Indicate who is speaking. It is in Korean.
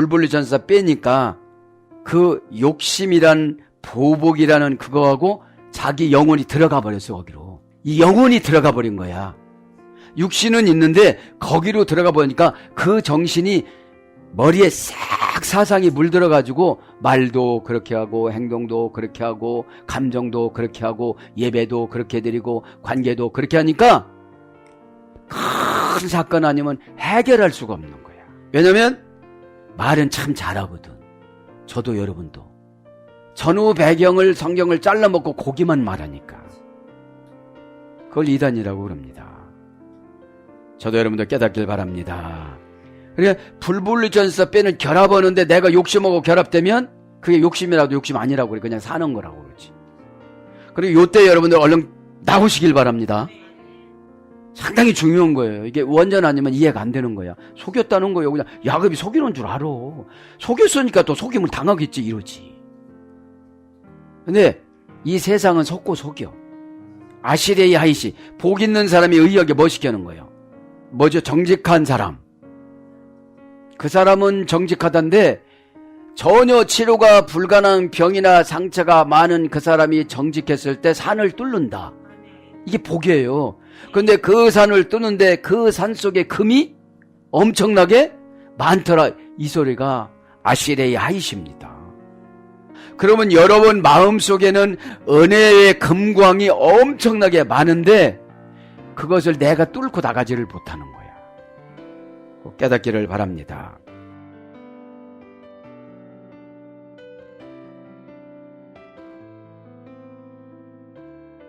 Speaker 1: 불불리 전사 빼니까 그 욕심이란 보복이라는 그거하고 자기 영혼이 들어가 버렸어 거기로. 이 영혼이 들어가 버린 거야. 육신은 있는데 거기로 들어가 보니까 그 정신이 머리에 싹 사상이 물들어 가지고 말도 그렇게 하고 행동도 그렇게 하고 감정도 그렇게 하고 예배도 그렇게 드리고 관계도 그렇게 하니까 큰 사건 아니면 해결할 수가 없는 거야. 왜냐면 말은 참 잘하거든. 저도 여러분도. 전후 배경을 성경을 잘라먹고 고기만 말하니까. 그걸 이단이라고 그럽니다. 저도 여러분들 깨닫길 바랍니다. 그래 불불리전서 빼는 결합하는데 내가 욕심하고 결합되면 그게 욕심이라도 욕심 아니라고 그래 그냥 사는 거라고 그러지. 그리고 요때 여러분들 얼른 나오시길 바랍니다. 상당히 중요한 거예요. 이게 원전 아니면 이해가 안 되는 거야. 속였다는 거예요. 그냥 야곱이 속이는 줄 알아. 속였으니까 또 속임을 당하겠지 이러지. 근데 이 세상은 속고 속여. 아시레이 하이시 복 있는 사람이 의하게 멋있게 하는 거예요. 뭐죠? 정직한 사람. 그 사람은 정직하단데 전혀 치료가 불가능한 병이나 상처가 많은 그 사람이 정직했을 때 산을 뚫는다. 이게 복이에요. 근데 그 산을 뚫는데 그 산 속에 금이 엄청나게 많더라. 이 소리가 아시레이 하이십니다. 그러면 여러분 마음속에는 은혜의 금광이 엄청나게 많은데 그것을 내가 뚫고 나가지를 못하는 거야. 꼭 깨닫기를 바랍니다.